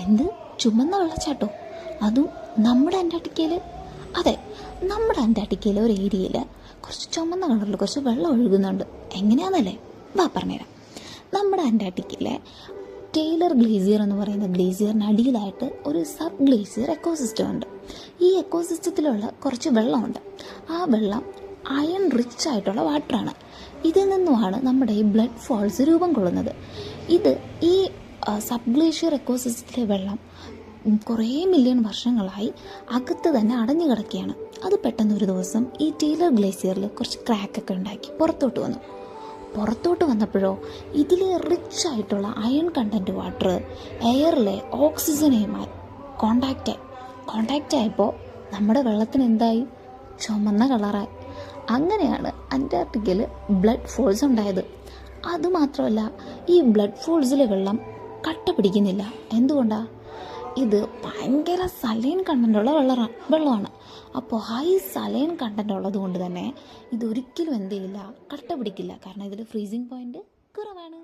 എന്ത്? ചുമന്ന വെള്ളച്ചാട്ടോ അതും നമ്മുടെ അന്റാർട്ടിക്കയിൽ അതെ നമ്മുടെ അന്റാർട്ടിക്കയിലെ ഒരു ഏരിയയിൽ കുറച്ച് ചുമന്ന കളറിൽ കുറച്ച് വെള്ളം ഒഴുകുന്നുണ്ട്. എങ്ങനെയാണെന്നല്ലേ വാ പറഞ്ഞുതരാം. നമ്മുടെ അന്റാർട്ടിക്കയിലെ ടേലർ ഗ്ലേസിയർ എന്ന് പറയുന്ന ഗ്ലേസിയറിന് അടിയിലായിട്ട് ഒരു സബ് ഗ്ലേസിയർ എക്കോസിസ്റ്റം ഉണ്ട്. ഈ എക്കോസിസ്റ്റത്തിലുള്ള കുറച്ച് വെള്ളമുണ്ട്. ആ വെള്ളം അയൺ റിച്ച് ആയിട്ടുള്ള വാട്ടറാണ്. ഇതിൽ നിന്നുമാണ് നമ്മുടെ ഈ ബ്ലഡ് ഫോൾസ് രൂപം കൊള്ളുന്നത്. ഇത് ഈ സബ് ഗ്ലേഷ്യർ എക്കോസിസ്റ്റത്തിലെ വെള്ളം കുറേ മില്യൺ വർഷങ്ങളായി അകത്ത് തന്നെ അടഞ്ഞു കിടക്കുകയാണ്. അത് പെട്ടെന്ന് ഒരു ദിവസം ഈ ടീലർ ഗ്ലേസിയറിൽ കുറച്ച് ക്രാക്കൊക്കെ ഉണ്ടാക്കി പുറത്തോട്ട് വന്നു. പുറത്തോട്ട് വന്നപ്പോഴോ ഇതിലെ റിച്ച് ആയിട്ടുള്ള അയൺ കണ്ടന്റ് വാട്ടർ എയറിലെ ഓക്സിജനുമായി കോണ്ടാക്റ്റ് ആയി. കോണ്ടാക്റ്റ് ആയപ്പോൾ നമ്മുടെ വെള്ളത്തിന് എന്തായി? ചുമന്ന കളറായി അങ്ങനെയാണ് അന്റാർട്ടിക്കയിൽ ബ്ലഡ് ഫോൾസ് ഉണ്ടായത്. അതുമാത്രമല്ല ഈ ബ്ലഡ് ഫോൾസിലെ വെള്ളം കട്ട പിടിക്കുന്നില്ല. എന്തുകൊണ്ടാ? ഇത് ഭയങ്കര സലൈൻ കണ്ടന്റുള്ള വെള്ളമാണ് വെള്ളമാണ്. അപ്പോൾ ഹൈ സലൈൻ കണ്ടന്റ് ഉള്ളത് കൊണ്ട് തന്നെ ഇതൊരിക്കലും എന്ത് ചെയ്യില്ല കട്ട പിടിക്കില്ല. കാരണം ഇതിൽ ഫ്രീസിങ് പോയിന്റ് കുറവാണ്.